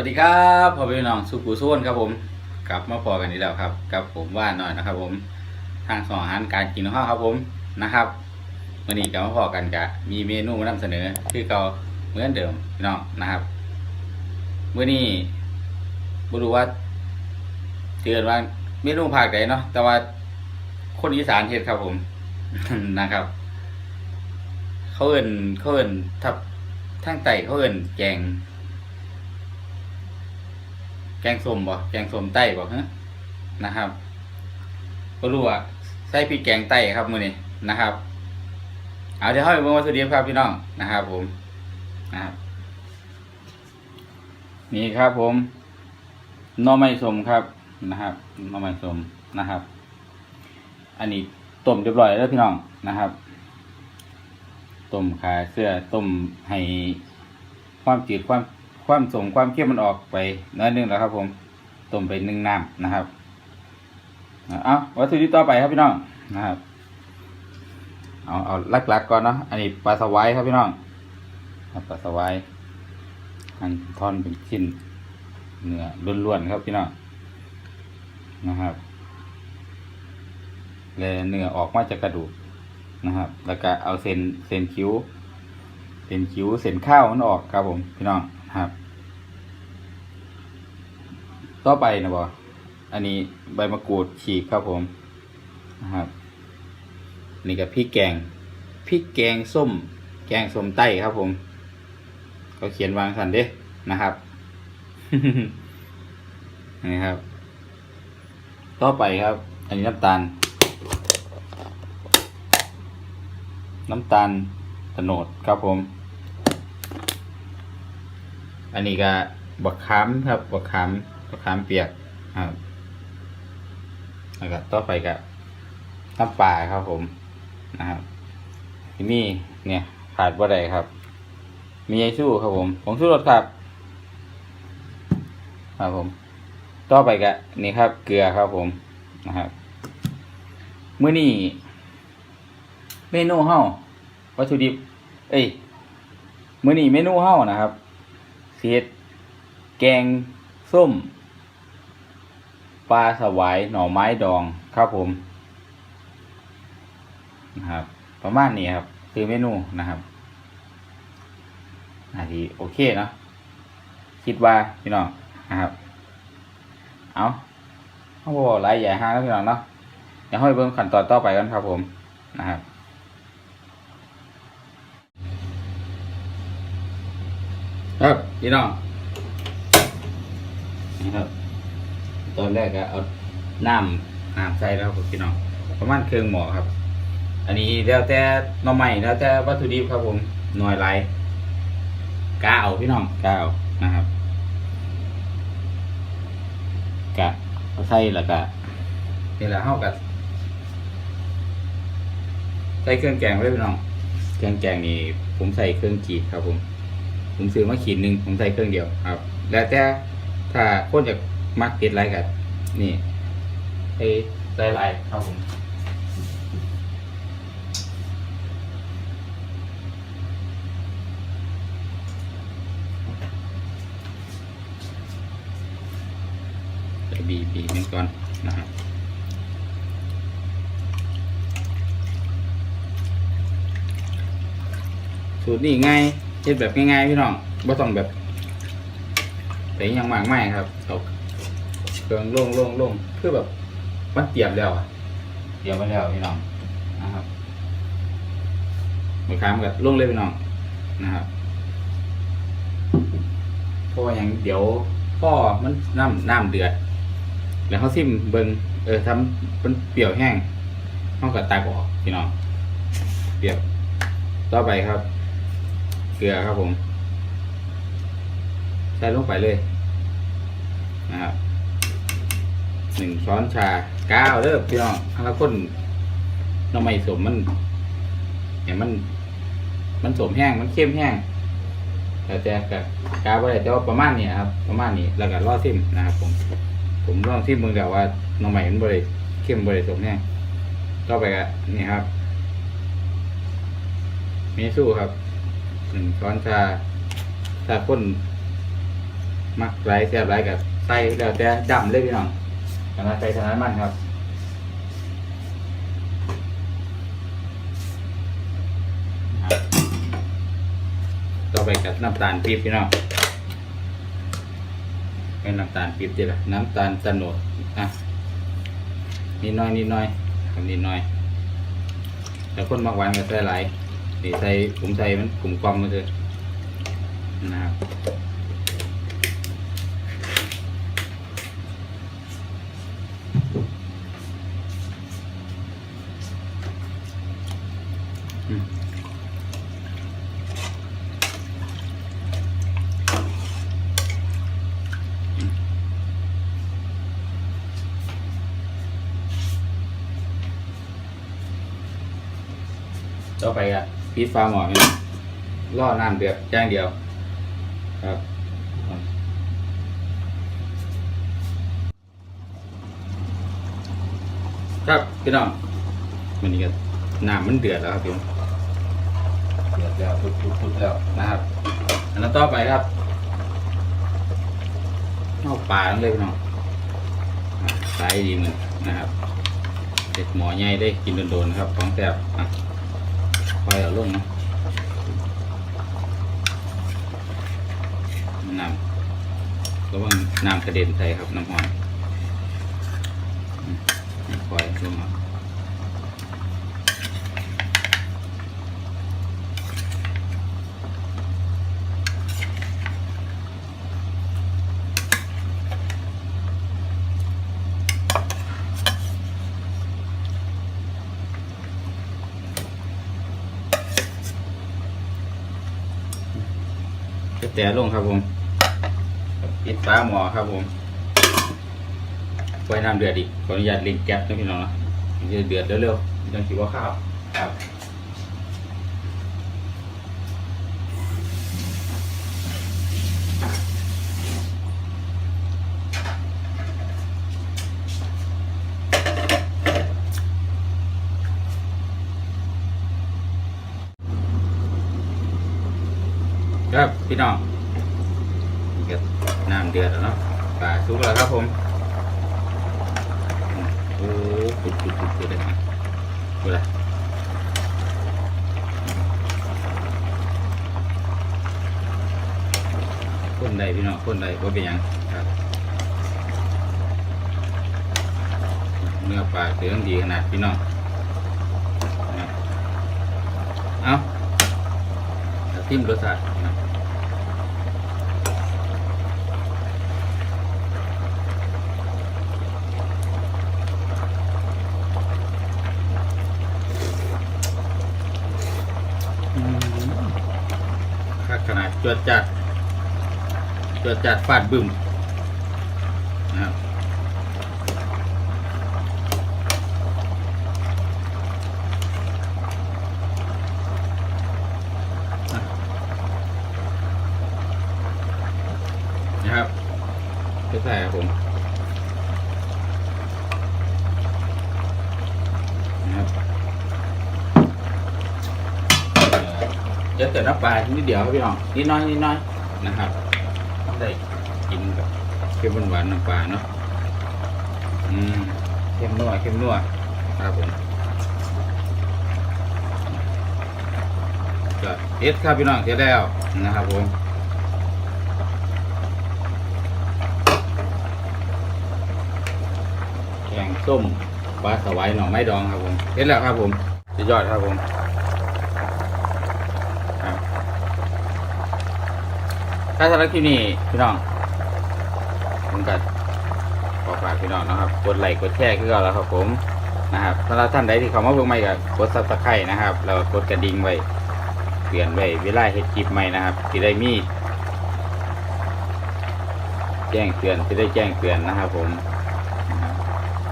วัสดีครับพ่อพี่น้องสุกุส่วนครับผม กลับมาพอกันอีกแล้วครับ กับผมว่าหน่อยนะครับ ผมทางสองอาหารการกินของเราครับผมนะครับวันนี้กลับมาพอกันกะมีเมนูมานำเสนอคือเก่าเหมือนเดิมพี่น้องนะครับวันนี้บรู้ว่าเกิดว่าเมนูภาคใดเนาะแต่ว่าคนอีสานเฮ็ดครับผมนะครับ เขาเอินเขาเอินทับทางไต่เขาเอินแกง แกงส้มบ่แกงส้มไต้บ่ฮะนะครับก็รู้ว่าใส่พริกแกงไต้ครับมื้อนี้นะครับ เอาเดี๋ยวเข้าไปเบิ่งวัตถุดิบครับพี่น้องนะครับ ผมนะครับนี่ครับผมน่อไม้ส้มครับนะครับน่อไม้ส้มนะครับ อันนี้ต้มเรียบร้อยแล้วพี่น้องนะครับต้มขาเสื้อต้มให้ความจืดความ ความสมความเข้มมันออกไปน้อยนึงแล้วครับ ผมต้มไปหนึ่งน้ำนะครับเอาวัตถุดิบต่อไปครับพี่น้องนะครับเอาเอาลักๆกก่อนเนาะอันนี้ปลาสวายครับพี่น้องปลาสวายหั่นท่อนเป็นชิ้นเนื้อล้วนๆครับพี่น้องนะครับเลยเนื้อออกมาจากกระดูกนะครับ แล้วก็เอาเส้นเส้นคิ้วเส้นคิ้วเส้นข้าวมันออกครับผมพี่น้อง ครับ ต่อไปนะบออันนี้ใบมะกรูดฉีกครับผมนะครับ นี่ก็พริกแกงพริกแกงส้ม แกงส้มไต้ครับผมเขาเขียนวางสันเด้นะครับนี่ครับ ต่อไปครับ อันนี้น้ำตาล น้ำตาลตะโนดครับผม อันนี้ก็บักขามครับบักขามบักขามเปียกครับแล้วก็ต่อไปก็น้ำปลาครับผมนะครับที่นี่เนี่ยขาดบ่ได้ครับ มีไอชูครับผมผงชูรสครับ ครับผม ต่อไปก็นี่ครับ เกลือครับผมนะครับเมื้อนี้เมนูเฮาวัตถุดิบ เอ้ยมื้อนี้เมนูเฮานะครับ เสียดแกงส้มปลาสวายหน่อไม้ดองครับผมนะครับ ประมาณนี้ครับ คือเมนูนะครับอาทีโอเคเนาะคิดว่าพี่น้องนะครับ เอาเขาบอกหลายใหญ่ห้าแล้วพี่น้องเนาะเดี๋ยวให้เบิ่งขั้นตอนต่อไปกันครับผมนะครับ ครับ พี่น้องนี่ครับ ตอนแรกก็เอาน้ำน้ำใส่แล้วครับพี่น้องประมาณเครื่องหม้อครับ อันนี้แล้วแต่หน่อไม้แล้วแต่วัตถุดิบครับผมหน่อยไรกาเอาพี่น้องกาเอานะครับกะใส่แล้วก็นี่แหละเข้ากับใส่เครื่องแกงไว้พี่น้อง เครื่องแกงนี่ผมใส่เครื่องขีดครับผม ผมซื้อมาขีดหนึ่งผมใส่เครื่องเดียวครับ แล้วแต่ถ้าคนจะมักเผ็ดไรกันนี่ใส่ใส่ไรครับผมบีบีนี่ก่อนนะครับสูตรนี้ง่าย เฮ็ดแบบง่ายๆพี่น้องบ่ต้องแบบไปยังมากไม่ครับเอาเครื่องโลงลงลงคือแบบมันเตรียมแล้วอะเตรียมไว้แล้วพี่น้องนะครับมือค้ามกับลงเลยพี่น้องนะครับเพราะว่าอย่างเดี๋ยวพ่อมันน้ำน้ำเดือด แล้วเขาซิมเบิงเออทำเป็นเปรี้ยวแห้งเขากับตากออกพี่น้องเปรี้ยวต่อไปครับ เกลือครับผม ใส่ลงไปเลยนะครับหนึ่งช้อนชาก้าวเด้อพี่น้องถ้าคนน้ำไม่สมมันเห็นมัน มันสมแห้งมันเข้มแห้งแต่แต่กับกาอะไรแต่ว่าประมาณนี้ครับ ประมาณนี้แล้วก็รอซิมนะครับผม ผมล่อซิมมึงแต่ว่าน้ำใหม่มันบริเข้มบริสมแห้งต่อไปก็นี่ครับเมซูครับ หนึ่งช้อนชาถ้าคนมักไรแซ่บไรกับใส่แล้วแต่ดำเลยพี่น้องขนาดใส่ขนาดมันครับครับต่อไปกับน้ำตาลปี๊บพี่น้องเป็นน้ำตาลปี๊บดีละน้ำตาลตะโนดอะนิดหน้อยนิดหน้อยครับนิดหน้อยแต่คนมักหวานก็ใส่หลาย นี่ใส่ผมใส่มันกลุ่มกลอมมาเลยนะครับอืมอืมต่อไปอะ พีดฟ้าหมอนี่ล่อน้ำเดือดแจ้งเดียว ครับครับพี่น้องมันนี้ก็น้ำมันเดือดแล้วครับพี่น้องเดือดแล้วพุดๆๆแล้วนะครับอันนั้นต่อไปครับเอาปลาลงเลยพี่น้องอะใส่ดีมันนะครับเด็ดหมอใหญ่ได้กินโดนๆครับของแซ่บ อะคอยเอาลงนะน้ำระวังน้ำกระเด็นใส่ครับน้ำหอยอืมคอยลงมาจ แต่ลงครับผมปิดฟ้าหมอครับผมไว้น้ำเดือดอีกขออนุญาตลิงแก๊สนะพี่น้องนะเดือดเร็วๆไม่ต้องคิดว่าข้าวครับครับพี่น้อง น้ำเดือดแล้วเนาะปลาสุกแล้วครับผมโอ้ปุดปุดปุดปุดเลยนะดูละคนใดพี่น้องคนใดว่าเป็นยังครับเนื้อปลาเสืองดีขนาดพี่น้องเอาเอาทิมรสชาติ จวดจัดจวดจัดฟาดบึ้มนะครับนะครับใส่ครับผมนะครับเอ่อ เดี๋ยวแต่น้ำปลานิดเดียวครับพี่น้องนิดน้อยนิดน้อยนะครับได้กินกับเค็มหวานน้ำปลาเนาะอืมเค็มนัวเค็มนัวครับผมก็เอ็ดครับพี่น้องเสร็จแล้วนะครับผมแกงส้มปลาสวายหน่อไม้ดองครับผมเสร็จแล้วครับผมสุดยอดครับผม ถ้าสำหรับคลิปนี้พี่น้องผมก็ขอฝากพี่น้องนะครับกดไลค์กดแชร์ขึ้นแล้วครับผมนะครับสำหรับท่านใดที่เขามาเพิ่งใหม่ก็กดซับสไครต์นะครับแล้วกดกระดิ่งไว้เปลี่ยนไว้เวลาเฮ็ดคลิปใหม่นะครับที่ได้มีแจ้งเตือนที่ได้แจ้งเตือนนะครับ ผม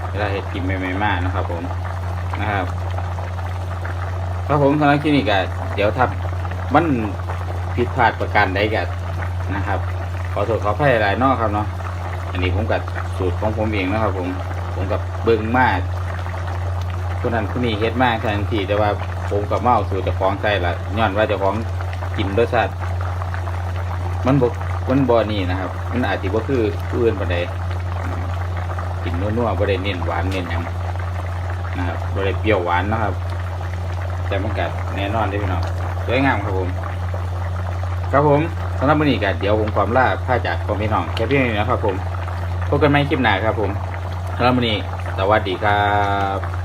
เวลาเห็ดกินใหม่ๆมากนะครับ ผมนะครับครับผมสำหรับคลินิกอะเดี๋ยวถ้ามันผิดพลาดประการใดกั นะครับ ขอโทษขออภัยหลายๆนอกครับเนาะอันนี้ผมกับสูตรของผมเองนะครับ ผมผมกับเบิ่งมากคนนั้นคนนี้เฮ็ดมากทันทีแต่ว่าผมกับเมาสูตรจะคล้องใส่ละย้อนว่าจะคล้องกินรสชาติมันบกมันบ่นี่นะครับ มันอาจสิบ่าคือผู้อื่นปานใดนะครับกินนัวๆบ่ได้เน้นหวานเน้นยังนะครับบ่ได้เปรี้ยวหวานนะครับ แต่มันก็แน่นอนเด้พี่น้องสวยงามครับผม ครับผม สำหรับวันนี้ก็เดี๋ยวผมความล่าผ้าจากพ่อพี่น้องแค่เพียงนี้นะครับผมพบกันใหม่คลิปหน้าครับผมสำหรับวันนี้สวัสดีครับ